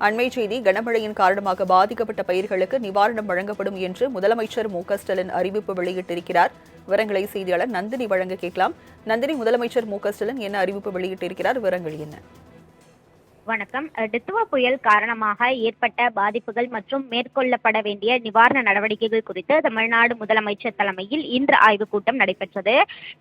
அண்மை செய்தி கனமழையின் காரணமாக பாதிக்கப்பட்ட பயிர்களுக்கு நிவாரணம் வழங்கப்படும் என்று முதலமைச்சர் மு ஸ்டாலின் அறிவிப்பு வெளியிட்டிருக்கிறார். விவரங்களை செய்தியாளர் நந்தினி வழங்க கேட்கலாம். நந்தினி முதலமைச்சர் மு ஸ்டாலின் என்ன அறிவிப்பு வெளியிட்டிருக்கிறார்? விவரங்கள் என்ன? வணக்கம். டித்துவா புயல் காரணமாக ஏற்பட்ட பாதிப்புகள் மற்றும் மேற்கொள்ளப்பட வேண்டிய நிவாரண நடவடிக்கைகள் குறித்து தமிழ்நாடு முதலமைச்சர் தலைமையில் இன்று ஆய்வுக் கூட்டம் நடைபெற்றது.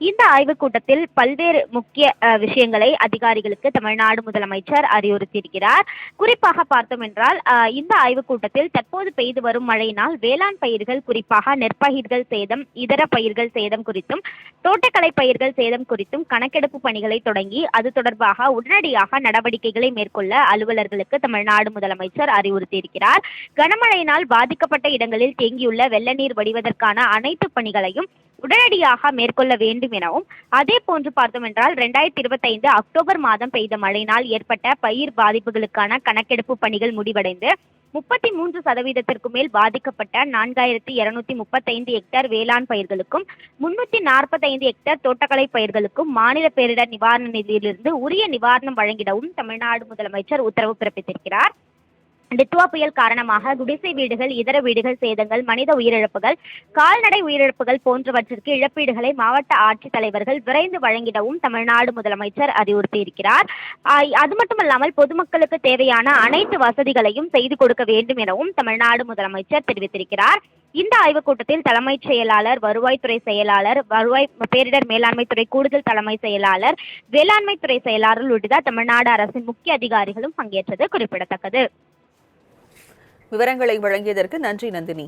இந்த ஆய்வுக் கூட்டத்தில் பல்வேறு முக்கிய விஷயங்களை அதிகாரிகளுக்கு தமிழ்நாடு முதலமைச்சர் அறிவுறுத்தியிருக்கிறார். குறிப்பாக பார்த்தோம் என்றால் இந்த ஆய்வுக் கூட்டத்தில் தற்போது பெய்து வரும் மழையினால் வேளாண் பயிர்கள் குறிப்பாக நெற்பயிர்கள் சேதம் இதர பயிர்கள் சேதம் குறித்தும் தோட்டக்கலை பயிர்கள் சேதம் குறித்தும் கணக்கெடுப்பு பணிகளை தொடங்கி அது தொடர்பாக உடனடியாக நடவடிக்கைகளை மேற்கொள்ள அலுவலர்களுக்கு தமிழ்நாடு முதலமைச்சர் அறிவுறுத்தியிருக்கிறார். கனமழையினால் பாதிக்கப்பட்ட இடங்களில் தேங்கியுள்ள வெள்ள நீர் வடிவதற்கான அனைத்து பணிகளையும் உடனடியாக மேற்கொள்ள வேண்டும் எனவும் அதே போன்று பார்த்தோம் என்றால் இருபத்தி இருபத்தைந்து அக்டோபர் மாதம் பெய்த மழையினால் ஏற்பட்ட பயிர் பாதிப்புகளுக்கான கணக்கெடுப்பு பணிகள் முடிவடைந்து முப்பத்தி மூன்று சதவீதத்திற்கு மேல் பாதிக்கப்பட்ட நான்காயிரத்தி இருநூத்தி முப்பத்தைந்து ஹெக்டேர் வேளாண் பயிர்களுக்கும் முன்னூத்தி நாற்பத்தைந்து ஹெக்டேர் தோட்டக்கலை பயிர்களுக்கும் மாநில பேரிடர் நிவாரண நிதியிலிருந்து உரிய நிவாரணம் வழங்கிடவும் தமிழ்நாடு முதலமைச்சர் உத்தரவு பிறப்பித்திருக்கிறார். டித்துவா புயல் காரணமாக குடிசை வீடுகள் இதர வீடுகள் சேதங்கள் மனித உயிரிழப்புகள் கால்நடை உயிரிழப்புகள் போன்றவற்றிற்கு இழப்பீடுகளை மாவட்ட ஆட்சித்தலைவர்கள் விரைந்து வழங்கிடவும் தமிழ்நாடு முதலமைச்சர் அறிவுறுத்தியிருக்கிறார். அது மட்டுமல்லாமல் பொதுமக்களுக்கு தேவையான அனைத்து வசதிகளையும் செய்து கொடுக்க வேண்டும் எனவும் தமிழ்நாடு முதலமைச்சர் தெரிவித்திருக்கிறார். இந்த ஆய்வுக் கூட்டத்தில் தலைமைச் செயலாளர் வருவாய்த்துறை செயலாளர் வருவாய் பேரிடர் மேலாண்மை துறை கூடுதல் தலைமை செயலாளர் வேளாண்மை துறை செயலாளர் உள்ளிட்ட தமிழ்நாடு அரசின் முக்கிய அதிகாரிகளும் பங்கேற்றது குறிப்பிடத்தக்கது. விவரங்களை வழங்கியதற்கு நன்றி நந்தினி.